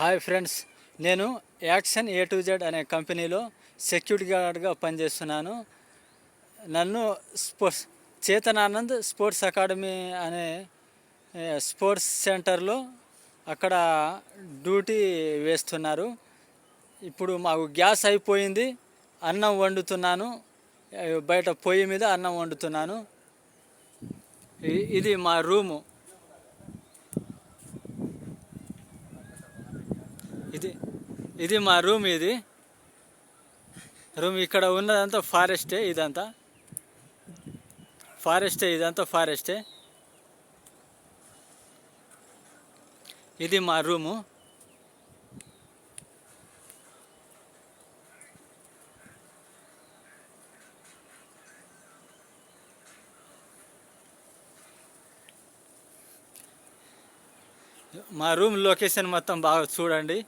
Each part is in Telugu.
హాయ్ ఫ్రెండ్స్ నేను యాక్షన్ ఏ టు జెడ్ అనే కంపెనీలో సెక్యూరిటీ గార్డ్గా పనిచేస్తున్నాను. నన్ను స్పోర్ట్స్ చేతనానంద్ స్పోర్ట్స్ అకాడమీ అనే స్పోర్ట్స్ సెంటర్లో అక్కడ డ్యూటీ వేస్తున్నారు. ఇప్పుడు మాకు గ్యాస్ అయిపోయింది అన్నం వండుతున్నాను. బయట పొయ్యి మీద అన్నం వండుతున్నాను. ఇది మా రూము. ఇది ఇది మా రూమ్ ఇది. రూమ్ ఇక్కడ ఉన్నదంతా ఫారెస్టే ఇదంతా. ఫారెస్టే ఇదంతా ఫారెస్టే. ఇది మా రూము. మా రూమ్ లొకేషన్ మొత్తం బాగా చూడండి.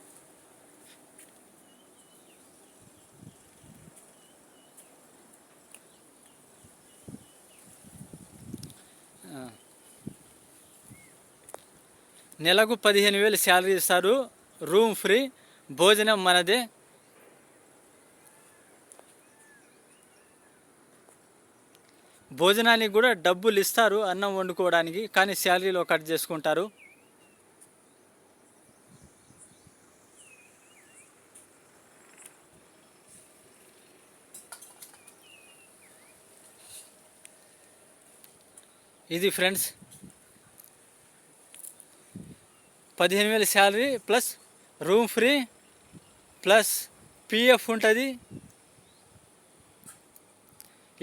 నెలకు పదిహేను వేలు శాలరీ ఇస్తారు. రూమ్ ఫ్రీ భోజనం మనదే. భోజనానికి కూడా డబ్బులు ఇస్తారు అన్నం వండుకోవడానికి కానీ శాలరీలో కట్ చేసుకుంటారు. ఇది ఫ్రెండ్స్ పదిహేను వేల salary plus room free plus PF ఉంటుంది.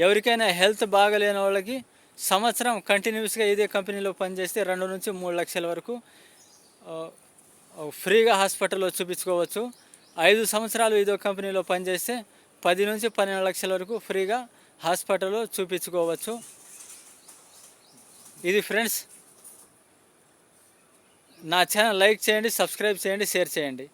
ఎవరికైనా హెల్త్ బాగలేని వాళ్ళకి సంవత్సరం కంటిన్యూస్గా ఇదే కంపెనీలో పనిచేస్తే రెండు నుంచి మూడు లక్షల వరకు ఫ్రీగా హాస్పిటల్లో చూపించుకోవచ్చు. ఐదు సంవత్సరాలు ఇదో కంపెనీలో పనిచేస్తే పది నుంచి పన్నెండు లక్షల వరకు ఫ్రీగా హాస్పిటల్లో చూపించుకోవచ్చు. ఇది ఫ్రెండ్స్ నా ఛానల్ లైక్ చేయండి సబ్స్క్రైబ్ చేయండి షేర్ చేయండి.